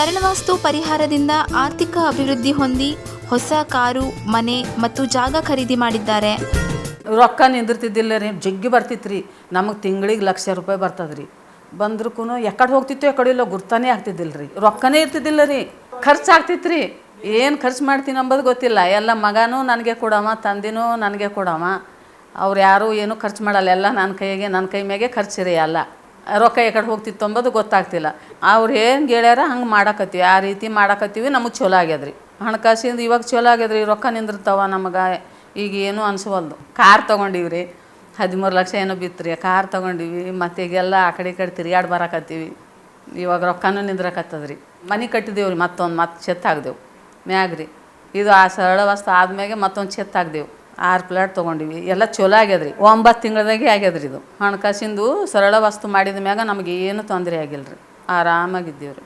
ಸರಳವಾಸ್ತು ಪರಿಹಾರದಿಂದ ಆರ್ಥಿಕ ಅಭಿವೃದ್ಧಿ ಹೊಂದಿ ಹೊಸ ಕಾರು, ಮನೆ ಮತ್ತು ಜಾಗ ಖರೀದಿ ಮಾಡಿದ್ದಾರೆ. ರೊಕ್ಕ ನಿಂದಿರ್ತಿದ್ದಿಲ್ಲ ರೀ. ಜಗ್ಗಿ ಬರ್ತಿತ್ತು ರೀ ನಮಗೆ ತಿಂಗಳಿಗೆ ಲಕ್ಷ ರೂಪಾಯಿ ಬರ್ತದೆ ರೀ ಬಂದ್ರೂ ಎಕಡೆ ಹೋಗ್ತಿತ್ತು ಎಕಡೆ ಇಲ್ಲ ಗುರ್ತಾನೇ ಆಗ್ತಿದ್ದಿಲ್ಲ ರೀ. ರೊಕ್ಕನೇ ಇರ್ತಿದ್ದಿಲ್ಲ ರೀ. ಖರ್ಚು ಆಗ್ತಿತ್ತು ರೀ ಏನು ಖರ್ಚು ಮಾಡ್ತೀನಿ ಅಂಬೋದು ಗೊತ್ತಿಲ್ಲ. ಎಲ್ಲ ಮಗನೂ ನನಗೆ ಕೊಡವ, ತಂದಿನೂ ನನಗೆ ಕೊಡವ. ಅವ್ರು ಯಾರೂ ಏನೂ ಖರ್ಚು ಮಾಡಲ್ಲ. ಎಲ್ಲ ನನ್ನ ಕೈಗೆ ನನ್ನ ಕೈ ಮ್ಯಾಗೆ ರೀ ಎಲ್ಲ ರೊಕ್ಕ ಈ ಕಡೆ ಹೋಗ್ತಿತ್ತು ಅಂಬೋದು ಗೊತ್ತಾಗ್ತಿಲ್ಲ. ಅವ್ರು ಏನು ಗೆಳೆಯರ ಹಂಗೆ ಮಾಡಕತ್ತೀವಿ. ಆ ರೀತಿ ಮಾಡಕತ್ತೀವಿ, ನಮಗೆ ಚಲೋ ಆಗ್ಯದ್ರಿ. ಹಣಕಾಸಿಂದ ಇವಾಗ ಚಲೋ ಆಗ್ಯದ್ರಿ, ರೊಕ್ಕ ನಿಂದಿರ್ತಾವ ನಮಗೆ. ಈಗ ಏನೂ ಅನ್ಸುವಲ್ದು. ಕಾರ್ ತೊಗೊಂಡಿವ್ರಿ. ಹದಿಮೂರು ಲಕ್ಷ ಏನೋ ಬಿತ್ತು ರೀ ಕಾರ್ ತೊಗೊಂಡಿವಿ. ಮತ್ತು ಈಗೆಲ್ಲ ಆ ಕಡೆ ಈ ಕಡೆ ತಿರ್ಗಾಡಿ ಬರಕತ್ತೀವಿ. ಇವಾಗ ರೊಕ್ಕನೂ ನಿಂದ್ರಕತ್ತದ್ರಿ. ಮನೆ ಕಟ್ಟಿದೇವ್ರಿ ಮತ್ತೊಂದು, ಮತ್ತೆ ಚೆತ್ತಾಗ್ದೇವು ಮ್ಯಾಗ್ರಿ. ಇದು ಆ ಸರಳ ವಸ್ತು ಆದ್ಮ್ಯಾಗೆ ಮತ್ತೊಂದು ಚೆತ್ತಾಗ್ದೇವು ಆರು ಪ್ಲಾಟ್ ತೊಗೊಂಡಿವಿ. ಎಲ್ಲ ಚಲೋ ಆಗ್ಯದ್ರಿ. ಒಂಬತ್ತು ತಿಂಗಳದಾಗೆ ಆಗ್ಯದ್ರಿ ಇದು. ಹಣಕಾಸಿಂದು ಸರಳ ವಸ್ತು ಮಾಡಿದ ಮ್ಯಾಗ ನಮಗೆ ಏನು ತೊಂದರೆ ಆಗಿಲ್ಲ ರೀ ಆರಾಮಾಗಿದ್ದೀವಿ ರೀ